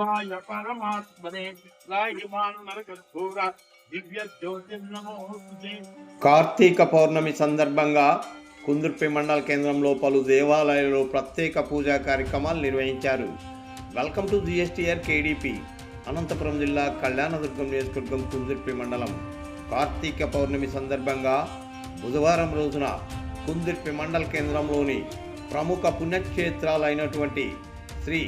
శివాయ పరమాత్మనే దివ్య కార్తీక పౌర్ణమి సందర్భంగా కుందుర్పి మండల కేంద్రంలో పలు దేవాలయాల్లో ప్రత్యేక పూజా కార్యక్రమాలు నిర్వహించారు. Welcome to G S T R K D P Anantapur జిల్లా కళ్యాణదుర్గం నియోజకవర్గం కుందుర్పి మండలం. కార్తీక పౌర్ణమి సందర్భంగా బుధవారం రోజున కుందుర్పి మండల కేంద్రంలోని ప్రముఖ పుణ్యక్షేత్రాలైనటువంటి శ్రీ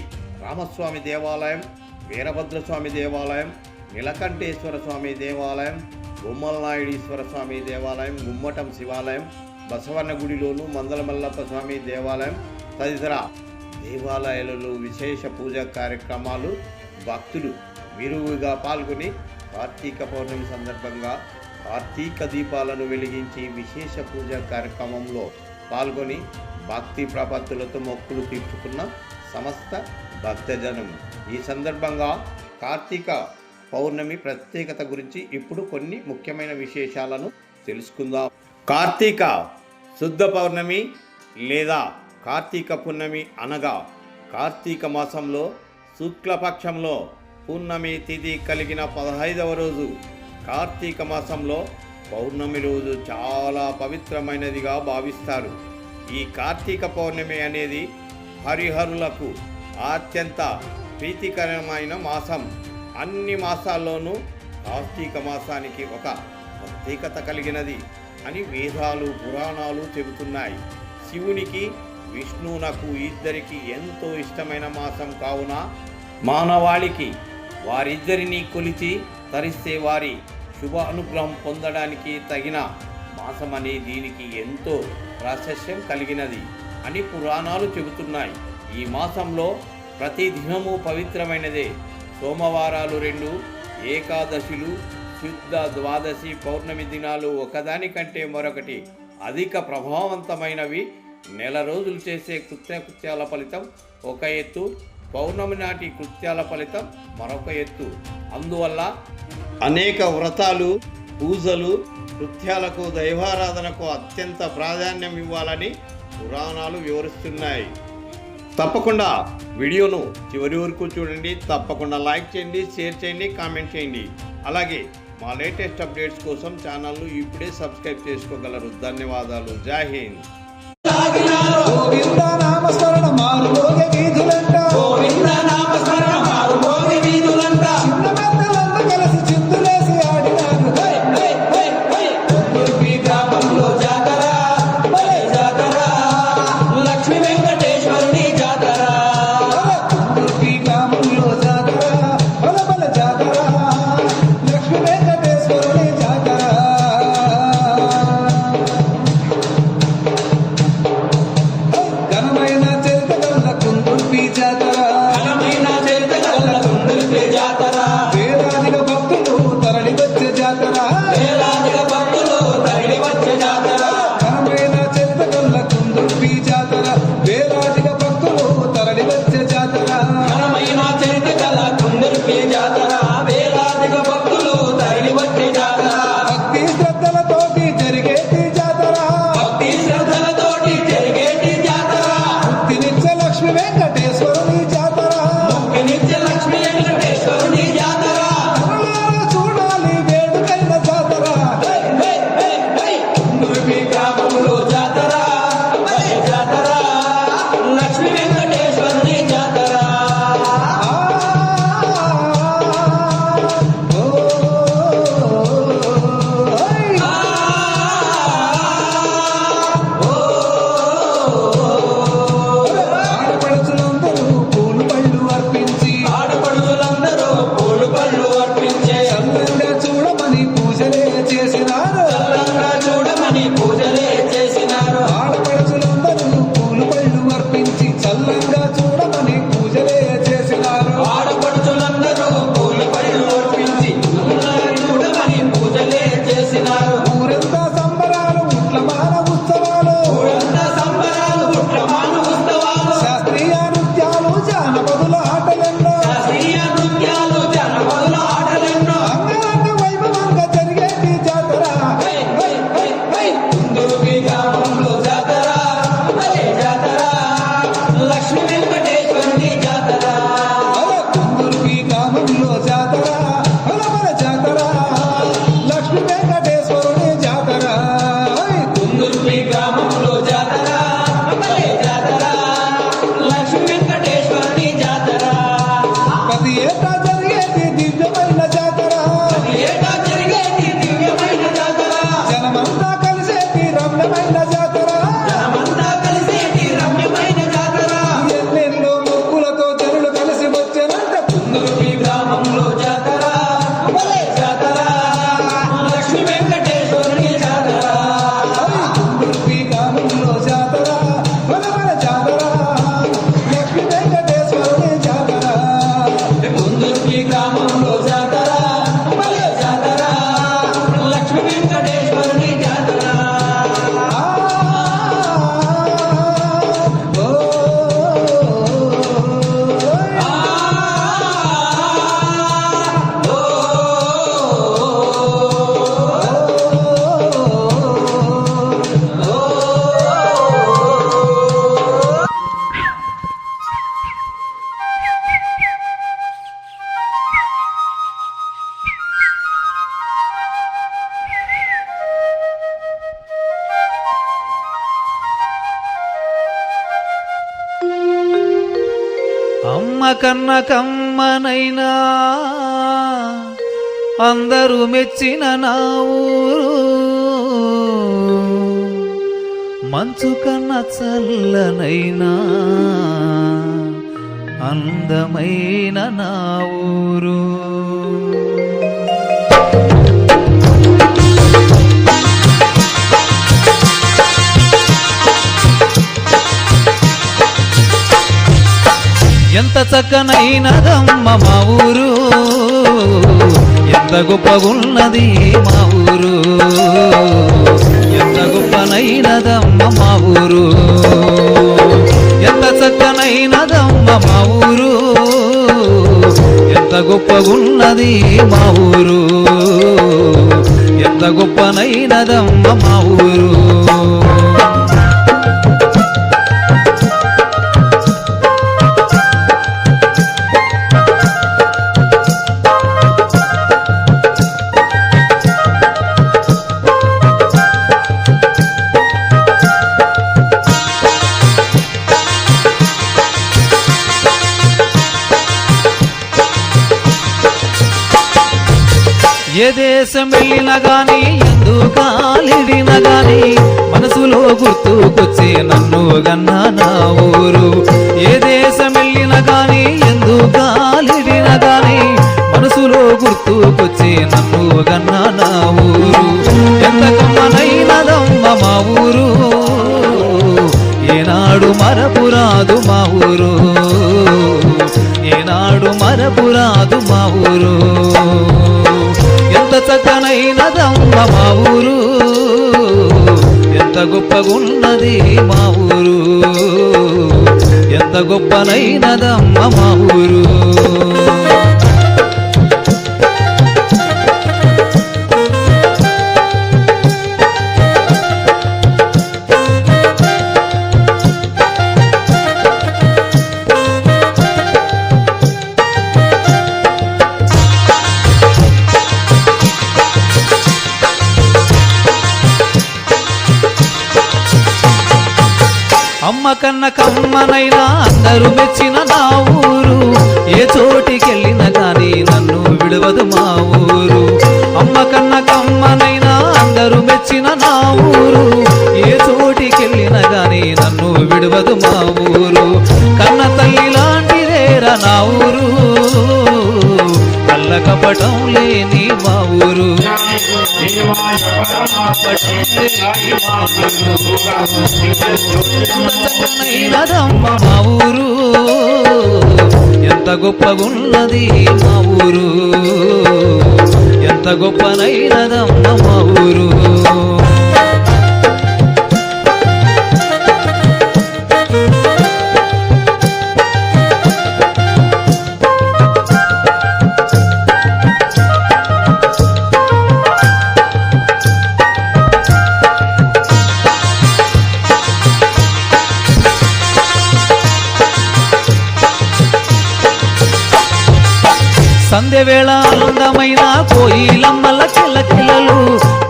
రామస్వామి దేవాలయం వీరభద్రస్వామి దేవాలయం నీలకంఠేశ్వర స్వామి దేవాలయం బొమ్మలనాయుడీశ్వర స్వామి దేవాలయం గుమ్మటం శివాలయం బసవన్న గుడిలోను మందలమల్లప్ప స్వామి దేవాలయం తదితర దేవాలయాలలో విశేష పూజా కార్యక్రమాలు భక్తులు విరువుగా పాల్గొని కార్తీక పౌర్ణమి సందర్భంగా కార్తీక దీపాలను వెలిగించి విశేష పూజా కార్యక్రమంలో పాల్గొని భక్తి ప్రపత్తులతో మొక్కులు తీర్చుకున్న సమస్త భక్తజనం. ఈ సందర్భంగా కార్తీక పౌర్ణమి ప్రత్యేకత గురించి ఇప్పుడు కొన్ని ముఖ్యమైన విశేషాలను తెలుసుకుందాం. కార్తీక శుద్ధ పౌర్ణమి లేదా కార్తీక పున్నమి అనగా కార్తీక మాసంలో శుక్లపక్షంలో పూర్ణమి తిథి కలిగిన పదహైదవ రోజు. కార్తీక మాసంలో పౌర్ణమి రోజు చాలా పవిత్రమైనదిగా భావిస్తారు. ఈ కార్తీక పౌర్ణమి అనేది హరిహరులకు అత్యంత ప్రీతికరమైన మాసం. అన్ని మాసాల్లోనూ కార్తీక మాసానికి ఒక ప్రత్యేకత కలిగినది అని వేదాలు పురాణాలు చెబుతున్నాయి. శివునికి విష్ణువునకు ఇద్దరికి ఎంతో ఇష్టమైన మాసం కావున మానవాళికి వారిద్దరిని కొలిచి తరిస్తే వారి శుభ అనుగ్రహం పొందడానికి తగిన మాసమని దీనికి ఎంతో ప్రాశస్యం కలిగినది అని పురాణాలు చెబుతున్నాయి. ఈ మాసంలో ప్రతి దినము పవిత్రమైనదే. సోమవారాలు రెండు ఏకాదశులు శుద్ధ ద్వాదశి పౌర్ణమి దినాలు ఒకదానికంటే మరొకటి. అధిక ప్రభావవంతమైనవి. నెల రోజులు చేసే కృత్యకృత్యాల ఫలితం ఒక ఎత్తు. పౌర్ణమి నాటి కృత్యాల ఫలితం మరొక ఎత్తు. అందువల్ల అనేక వ్రతాలు పూజలు కృత్యాలకు దైవారాధనకు అత్యంత ప్రాధాన్యం ఇవ్వాలని పురాణాలు వివరిస్తున్నాయి. తప్పకుండా వీడియోను చివరి వరకు చూడండి తప్పకుండా లైక్ చేయండి షేర్ చేయండి కామెంట్ చేయండి. అలాగే మా లేటెస్ట్ అప్డేట్స్ కోసం ఛానల్ను ఇప్పుడే సబ్స్క్రైబ్ చేసుకోగలరు. ధన్యవాదాలు. జై హింద్. కన్న కమ్మనైనా అందరూ మెచ్చిన నా ఊరు. మంచు కన్న చల్లనైనా అందమైన నా ఊరు. ఎంత చక్కనైనదమ్మ మా ఊరు? ఎంత గొప్పగున్నది మా ఊరు? ఎంత గొప్పనైనదమ్మ మా ఊరు? ఎంత చక్కనైనదమ్మ మా ఊరు? ఎంత గొప్పగున్నది మా ఊరు? ఎంత గొప్పనైనదమ్మ మా ఊరు? ఏ దేశం వెళ్ళినా గాని ఎందుకాలిడినా గాని మనసులో గుర్తుకొచ్చే నన్ను గన్నా నా ఊరు. ఏ దేశం వెళ్ళినా గాని ఎందుకాలిడినా గాని మనసులో గుర్తుకొచ్చే నన్ను గన్నా నా ఊరు. ఎంత కమ్మనైనదమ్మ మా ఊరు. ఏనాడు మరపురాదు మా ఊరు. ఏనాడు మరపురాదు మా ఊరు. చక్కనైనదమ్మ మా ఊరు. ఎంత గొప్పగున్నది మా ఊరు. ఎంత గొప్పనైనదమ్మ మా ఊరు. కన్న కమ్మనైనా అందరూ మెచ్చిన నా ఊరు. ఏ చోటికెళ్ళినా కానీ నన్ను విడవదు మా ఊరు. అమ్మ కన్న కమ్మనైనా అందరూ మెచ్చిన నా ఊరు. ఏ చోటికెళ్ళినా కానీ నన్ను విడవదు మా ఊరు. కన్న తల్లి లాంటిదేరా నా ఊరు. కళ్ళ కపటం లేని చక్కనైనదమ్మ మా ఊరు ఎంత గొప్పగున్నది మా ఊరు? ఎంత గొప్పనైనదమ్మ మా ఊరు? సంధ్య వేళ అందమైన కోయిలమ్మల కిలకిలలు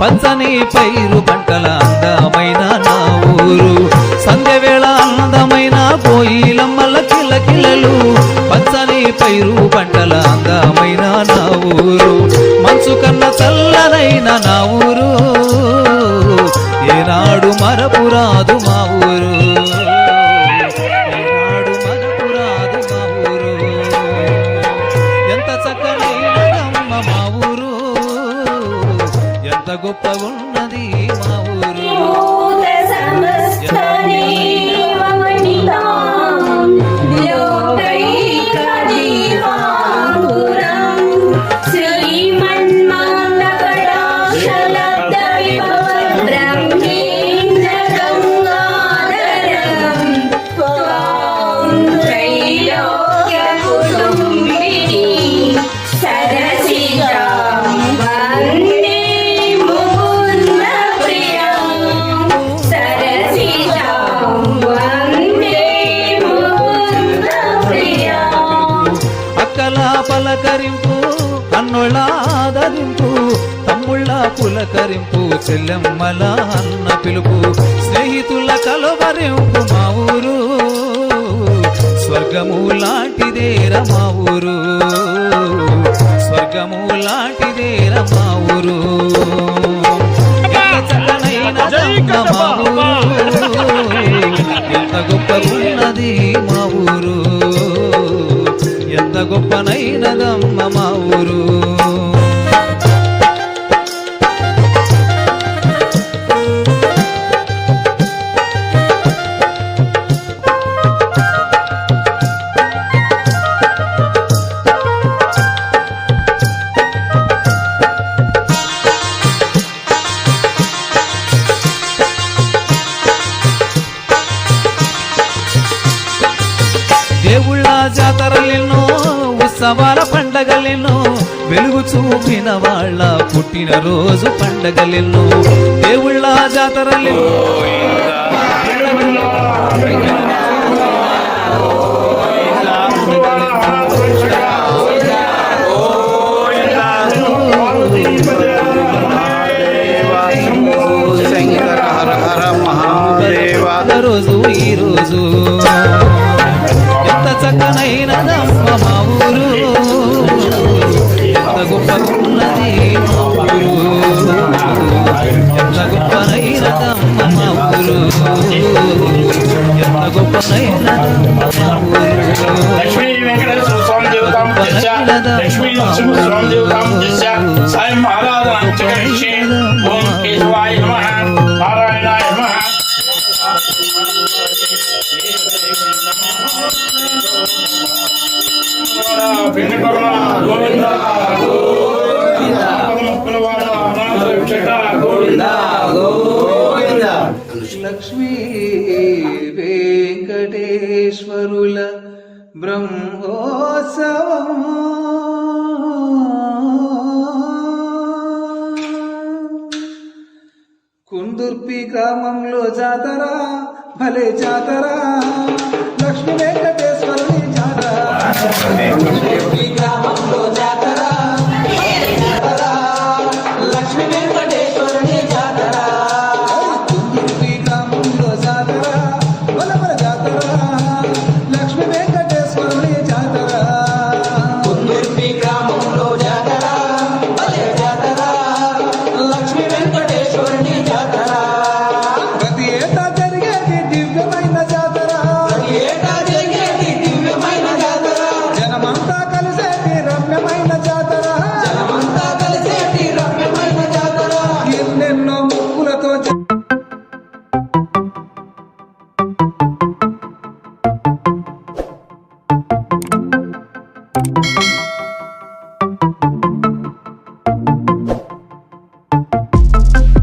పచ్చని పైరు పంటల అందమైన నా ఊరు. సంధ్య వేళ అందమైన కోయిలమ్మల కిలకిలలు పచ్చని పైరు పంటల అందమైన నా ఊరు. మంచు కన్న చల్లనైన నా ఊరు ఏనాడు మరపురాదు మా ఊరు. ఎంత పులకరింపు చెల్లెమ్మల అన్న పిలుపు. స్నేహితుల కలవరింపు మా ఊరు. స్వర్గము లాంటిదేర మా ఊరు. స్వర్గము లాంటిదేర మా ఊరు. చక్కనైనదమ్మ మా ఊరు. ఎంత గొప్పగున్నది మా ఊరు. ఎంత గొప్పనైనదమ్మ చూపిన వాళ్ళ పుట్టిన రోజు పండగలెన్నో. దేవుళ్ళ జాతరలెన్నో. రోజు ఈ రోజు లక్ష్మీ వెంకటేశ్వరుల బ్రహ్మోత్సవం. కుందుర్పి గ్రామంలో జాతర భలే జాతర. లక్ష్మీ వెంకట జాతర కుందుర్పి గ్రామంలో జాతర